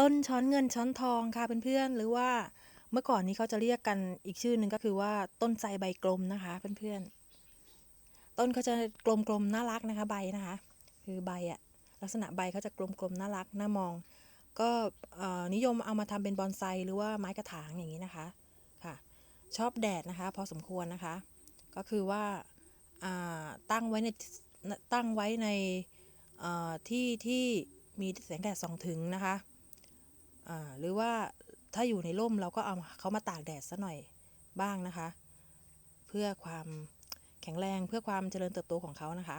ต้นช้อนเงินช้อนทองค่ะเพื่อนๆหรือว่าเมื่อก่อนนี้เขาจะเรียกกันอีกชื่อหนึ่งก็คือว่าต้นไทรใบกลมนะคะเพื่อนๆ ต้นเขาจะกลมๆน่ารักนะคะใบนะคะ คือใบอะลักษณะใบเขาจะกลมๆน่ารักน่ามอง ก็นิยมเอามาทำเป็นบอนไซหรือว่าไม้กระถางอย่างนี้นะคะค่ะ ชอบแดดนะคะ พอสมควรนะคะ ก็คือว่าตั้งไว้ในตั้งไว้ในที่ที่มีแสงแดดส่องถึงนะคะ หรือว่าถ้าอยู่ในร่มเราก็เอาเขามาตากแดดซะหน่อยบ้างนะคะ เพื่อความแข็งแรงเพื่อความเจริญเติบโตของเขานะคะ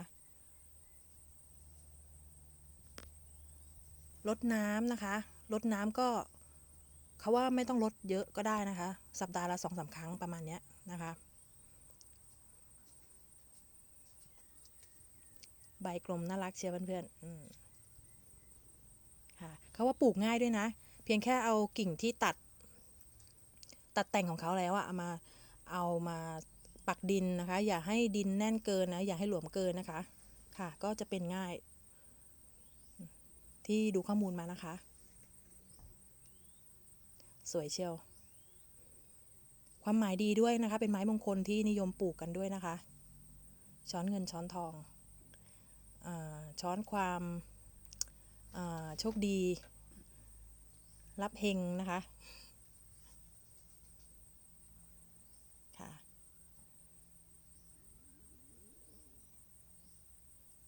ลดน้ำนะคะลดน้ำก็เขาว่าไม่ต้องลดเยอะก็ได้นะคะ สัปดาห์ละสองสาครั้งประมาณนี้นะคะ ใบกลมน่ารักเชียวเพื่อนๆค่ะเขาว่าปลูกง่ายด้วยนะ เพียงแค่เอากิ่งที่ตัด ตัดแต่งของเขาแล้วอะเอามาเอามาปักดินนะคะ อย่าให้ดินแน่นเกินนะอย่าให้หลวมเกินนะคะค่ะ ก็จะเป็นง่าย ที่ดูข้อมูลมานะคะ สวยเชียว ความหมายดีด้วยนะคะ เป็นไม้มงคลที่นิยมปลูกกันด้วยนะคะ ช้อนเงินช้อนทองอาช้อนความอ่าโชคดี รับเฮงนะคะค่ะ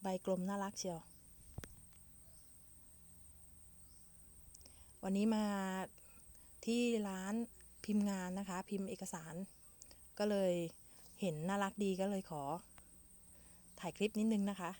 ใบกลมน่ารักเชียว วันนี้มาที่ร้านพิมพ์งานนะคะ พิมพ์เอกสาร ก็เลยเห็นน่ารักดีก็เลยขอถ่ายคลิปนิดนึงนะคะ